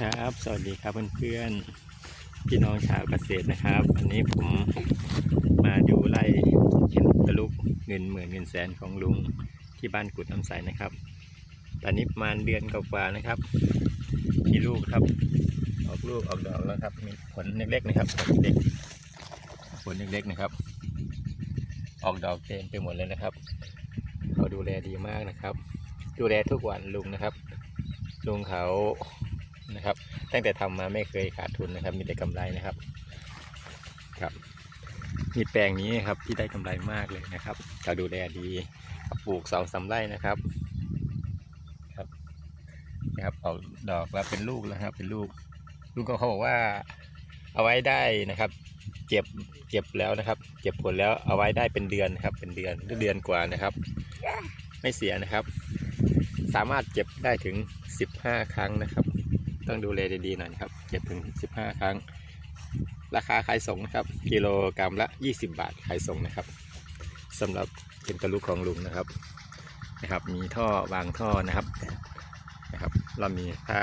ครับ สวัสดีครับเพื่อนๆ พี่น้องชาวเกษตรนะครับ วันนี้ผมมาดูไร่เห็นตะลุกเงินหมื่นเงินแสนของลุงที่บ้านกุดน้ำใสนะครับ ตอนนี้ประมาณเดือนกว่าๆนะครับ มีลูกครับ ออกลูกออกดอกแล้วครับ มีผลเล็กๆนะครับ ผลเล็กผลเล็กๆนะครับ ออกดอกเต็มไปหมดเลยนะครับเขาดูแลดีมากนะครับ ดูแลทุกวันลุงนะครับ ลุงเขา นะครับ ตั้งแต่ทำมาไม่เคยขาดทุนนะครับ มีแต่กำไรนะครับ ครับ มีแปลงนี้ครับที่ได้กำไรมากเลยนะครับเขาดูแลดีปลูกสองสาไร่นะครับ ครับนะครับออกดอกแล้วเป็นลูกแล้วครับ เป็นลูกลุงก็เขาบอกว่า เอาไว้ได้นะครับเก็บเก็บแล้วนะครับ เก็บผลแล้วเอาไว้ได้เป็นเดือนนะครับ เป็นเดือนหรือเดือนกว่านะครับ ไม่เสียนะครับ สามารถเก็บได้ถึง 15 ครั้งนะครับ ต้องดูแลดีๆหน่อยครับเก็บถึง 15 ครั้ง ราคาขายส่งนะครับ กิโลกรัมละ 20 บาทขายส่งนะครับสำหรับเป็นตะลุกของลุงนะครับนะครับ มีท่อวางท่อนะครับนะครับ เรามีผ้า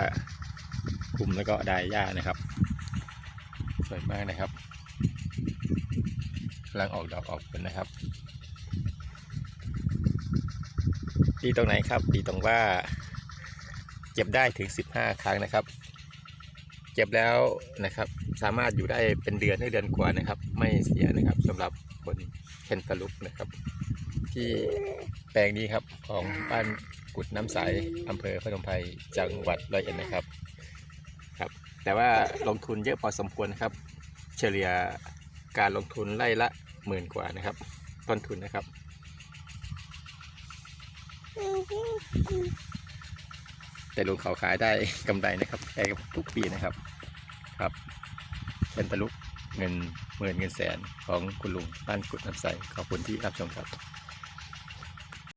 คลุมแล้วก็ไดายหญ้านะครับ สวยมากนะครับกำลังออกดอกออกผลนะครับดีตรงไหนครับดีตรงว่า เก็บได้ถึง 15 ครั้งนะครับ เก็บแล้วนะครับ สามารถอยู่ได้เป็นเดือนหรือเดือนกว่านะครับ ไม่เสียนะครับสำหรับคนเคนตาลุกนะครับ ที่แปลงนี้ครับของบ้านกุดน้ำใสอำเภอพนมไพรจังหวัดร้อยเอ็ดนะครับครับ แต่ว่าลงทุนเยอะพอสมควรนะครับ เฉลี่ยการลงทุนไร่ละหมื่นกว่านะครับ ต้นทุนนะครับ แต่ลูกเขาขายได้กำไรนะครับแค่ทุกปีนะครับครับ เป็นตะลุกเงินหมื่นเงินแสนของคุณลุงบ้านกุดน้ำใสขอบคุณที่รับชมครับ